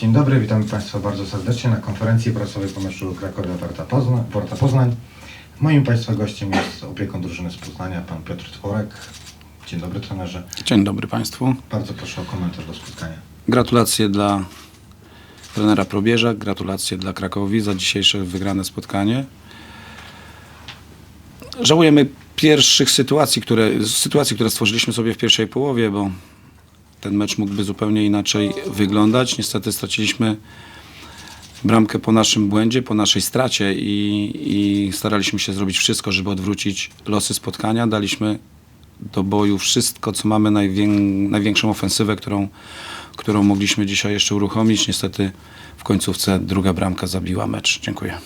Dzień dobry, witamy Państwa bardzo serdecznie na konferencji prasowej po meczu Krakowia Warta Poznań. Warta Poznań. Moim Państwa gościem jest opiekun drużyny z Poznania, pan Piotr Tworek. Dzień dobry trenerze. Dzień dobry Państwu. Bardzo proszę o komentarz do spotkania. Gratulacje dla trenera Probierza, gratulacje dla Krakowi za dzisiejsze wygrane spotkanie. Żałujemy pierwszych sytuacji, które, sytuacji, które stworzyliśmy sobie w pierwszej połowie, bo ten mecz mógłby zupełnie inaczej wyglądać. Niestety straciliśmy bramkę po naszym błędzie, po naszej stracie i, i staraliśmy się zrobić wszystko, żeby odwrócić losy spotkania. Daliśmy do boju wszystko, co mamy, najwię, największą ofensywę, którą, którą mogliśmy dzisiaj jeszcze uruchomić. Niestety w końcówce druga bramka zabiła mecz. Dziękuję.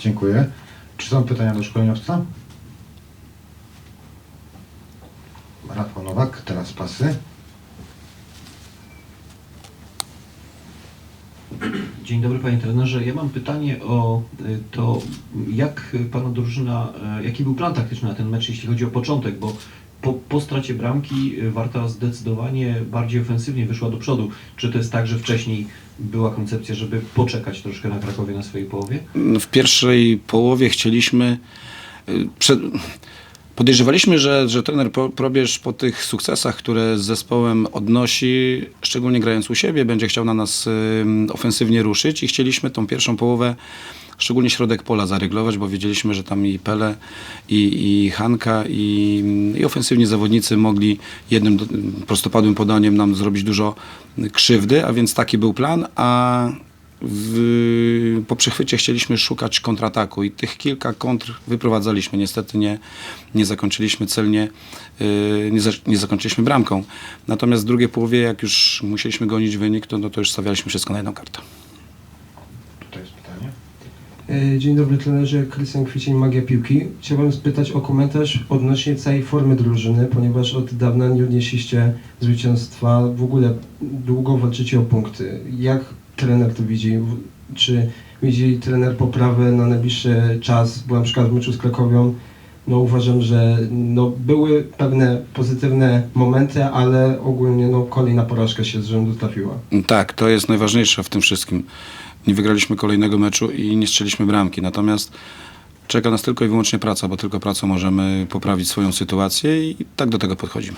Dziękuję. Czy są pytania do szkoleniowca? Rafał Nowak, teraz pasy. Dzień dobry panie trenerze. Ja mam pytanie o y, to, jak pana drużyna, y, jaki był plan taktyczny na ten mecz, jeśli chodzi o początek, bo po, po stracie bramki y, Warta zdecydowanie bardziej ofensywnie wyszła do przodu. Czy to jest tak, że wcześniej była koncepcja, żeby poczekać troszkę na Krakowie na swojej połowie? W pierwszej połowie chcieliśmy. Przed, podejrzewaliśmy, że, że trener Pro- Probierz po tych sukcesach, które z zespołem odnosi, szczególnie grając u siebie, będzie chciał na nas ofensywnie ruszyć i chcieliśmy tą pierwszą połowę, szczególnie środek pola zaryglować, bo wiedzieliśmy, że tam i Pele, i, i Hanka, i, i ofensywni zawodnicy mogli jednym prostopadłym podaniem nam zrobić dużo krzywdy, a więc taki był plan, a w, po przechwycie chcieliśmy szukać kontrataku i tych kilka kontr wyprowadzaliśmy. Niestety nie, nie zakończyliśmy celnie, yy, nie, za, nie zakończyliśmy bramką. Natomiast w drugiej połowie, jak już musieliśmy gonić wynik, to, no, to już stawialiśmy wszystko na jedną kartę. Tutaj jest pytanie. E, Dzień dobry trenerze, Krystian Kwicień, Magia Piłki. Chciałbym spytać o komentarz odnośnie całej formy drużyny, ponieważ od dawna nie odnieśliście zwycięstwa, w ogóle długo walczycie o punkty. Jak trener to widzi? Czy widzi trener poprawę na najbliższy czas? Na przykład w meczu z Krakowią no uważam, że no, były pewne pozytywne momenty, ale ogólnie no, kolejna porażka się z rzędu trafiła. Tak, to jest najważniejsze w tym wszystkim. Nie wygraliśmy kolejnego meczu i nie strzeliśmy bramki. Natomiast czeka nas tylko i wyłącznie praca, bo tylko pracą możemy poprawić swoją sytuację i tak do tego podchodzimy.